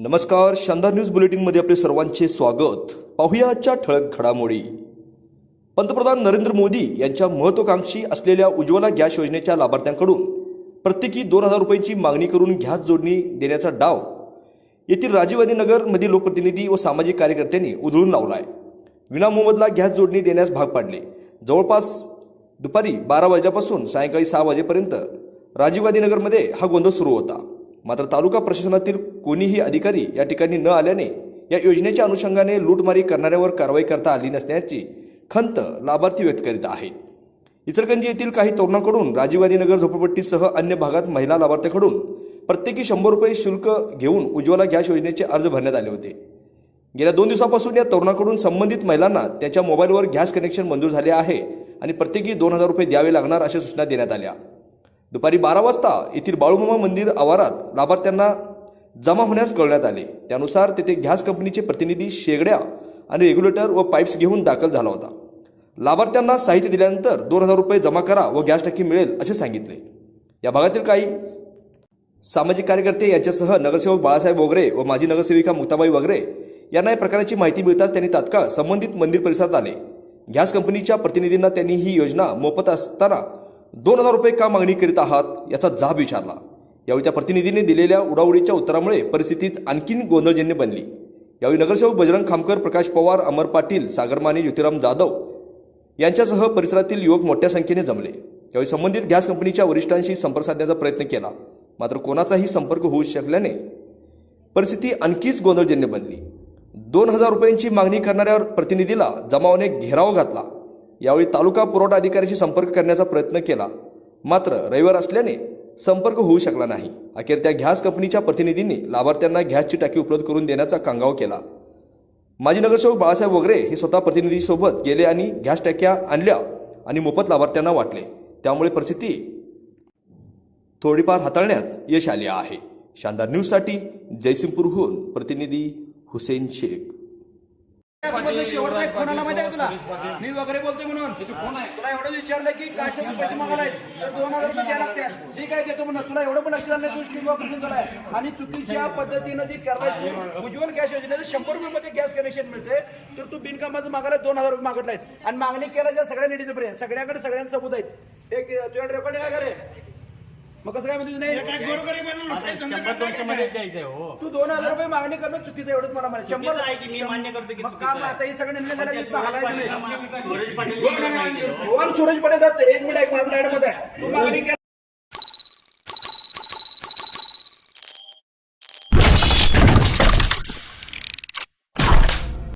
नमस्कार शानदार न्यूज बुलेटिनमध्ये आपले सर्वांचे स्वागत. पाहूया आजच्या ठळक घडामोडी. पंतप्रधान नरेंद्र मोदी यांच्या महत्वाकांक्षी असलेल्या उज्ज्वला गॅस योजनेच्या लाभार्थ्यांकडून प्रत्येकी दोन हजार रुपयांची मागणी करून गॅस जोडणी देण्याचा डाव येथील राजीवगांधी नगरमधील लोकप्रतिनिधी व सामाजिक कार्यकर्त्यांनी उधळून लावला आहे विनामोबदला गॅस जोडणी देण्यास भाग पाडले. जवळपास दुपारी बारा वाजल्यापासून सायंकाळी सहा वाजेपर्यंत राजीवगांधी नगरमध्ये हा गोंधळ सुरू होता. मात्र तालुका प्रशासनातील कोणीही अधिकारी या ठिकाणी न आल्याने या योजनेच्या अनुषंगाने लूटमारी करणाऱ्यावर कारवाई करता आली नसण्याची खंत लाभार्थी व्यक्त करीत आहेत. इतरगंजी येथील काही तरुणांकडून राजीव गांधी नगर झोपडपट्टीसह अन्य भागात महिला लाभार्थ्याकडून प्रत्येकी शंभर रुपये शुल्क घेऊन उज्ज्वला गॅस योजनेचे अर्ज भरण्यात आले होते. गेल्या दोन दिवसापासून या तरुणाकडून संबंधित महिलांना त्यांच्या मोबाईलवर गॅस कनेक्शन मंजूर झाले आहे आणि प्रत्येकी दोन हजार रुपये द्यावे लागणार अशा सूचना देण्यात आल्या. दुपारी बारा वाजता येथील बाळूमामा मंदिर आवारात लाभार्थ्यांना जमा होण्यास कळण्यात आले. त्यानुसार तेथे गॅस कंपनीचे प्रतिनिधी शेगड्या आणि रेग्युलेटर व पाईप्स घेऊन दाखल झाला होता. लाभार्थ्यांना साहित्य दिल्यानंतर दोन हजार रुपये जमा करा व गॅस टाकी मिळेल असे सांगितले. या भागातील काही सामाजिक कार्यकर्ते यांच्यासह नगरसेवक बाळासाहेब वगैरे व माजी नगरसेविका मुक्ताबाई वगैरे यांना या प्रकाराची माहिती मिळताच त्यांनी तात्काळ संबंधित मंदिर परिसरात आले. गॅस कंपनीच्या प्रतिनिधींना त्यांनी ही योजना मोफत असताना दोन हजार रुपये का मागणी करीत आहात याचा जाब विचारला. यावेळी त्या प्रतिनिधीने दिलेल्या उडाउडीच्या उत्तरामुळे परिस्थितीत आणखीन गोंधळजन्य बनली. यावेळी नगरसेवक बजरंग खामकर प्रकाश पवार अमर पाटील सागरमाने ज्योतिराम जाधव यांच्यासह परिसरातील युवक मोठ्या संख्येने जमले. यावेळी संबंधित गॅस कंपनीच्या वरिष्ठांशी संपर्क साधण्याचा प्रयत्न केला. मात्र कोणाचाही संपर्क होऊ शकल्याने परिस्थिती आणखीच गोंधळजन्य बनली. दोन हजार रुपयांची मागणी करणाऱ्या प्रतिनिधीला जमावाने घेराव घातला. यावेळी तालुका पुरवठा अधिकाऱ्याशी संपर्क करण्याचा प्रयत्न केला. मात्र रविवार असल्याने संपर्क होऊ शकला नाही. अखेर त्या गॅस कंपनीच्या प्रतिनिधींनी लाभार्थ्यांना गॅसची टाकी उपलब्ध करून देण्याचा कांगाव केला. माजी नगरसेवक बाळासाहेब वगैरे हे स्वतः प्रतिनिधीसोबत गेले आणि गॅस टाक्या आणल्या आणि मोफत लाभार्थ्यांना वाटले. त्यामुळे परिस्थिती थोडीफार हाताळण्यात यश आले आहे. शानदार न्यूजसाठी जयसिंगपूरहून प्रतिनिधी हुसेन शेख. शेवटचा एक फोन आला माहिती आहे का तुला? मी वगैरे बोलतोय म्हणून. तुला एवढं विचारलं की कशाचे पैसे मागायला तर दोन हजार रुपये द्यायला लागतात जे काय देतो म्हणून. तुला एवढं पण लक्ष झालं तू स्टीम ऑपरेशन झालाय. आणि चुकीच्या पद्धतीनं जी करायला तू उज्ज्वल गॅस योजनेचं शंभर रुपये मध्ये गॅस कनेक्शन मिळते. तर तू बिनकामाचं मागायला दोन हजार रुपये मागतलायस. आणि मागणी केल्याच्या सगळ्या लेडीज पर्यंत सगळ्याकडे सगळ्यांचे सबूत आहेत. एक तुझ्याकडे रेकॉर्डिंग आहे का रे मग कसं काय म्हणते नाही. शंभर दोनशे मध्ये द्यायचंय हो. तू दोन हजार रुपये मागणी करणं चुकीचं आहे, एवढंच मला म्हणायचं. चुकीचं आहे की मी मान्य करतो की मग चुकीचं का आहे. आता हे सगळे निर्णय झाले नाही. पाटील. भगवान सूरज पडे जात एक मिनिट एक माझं मध्ये.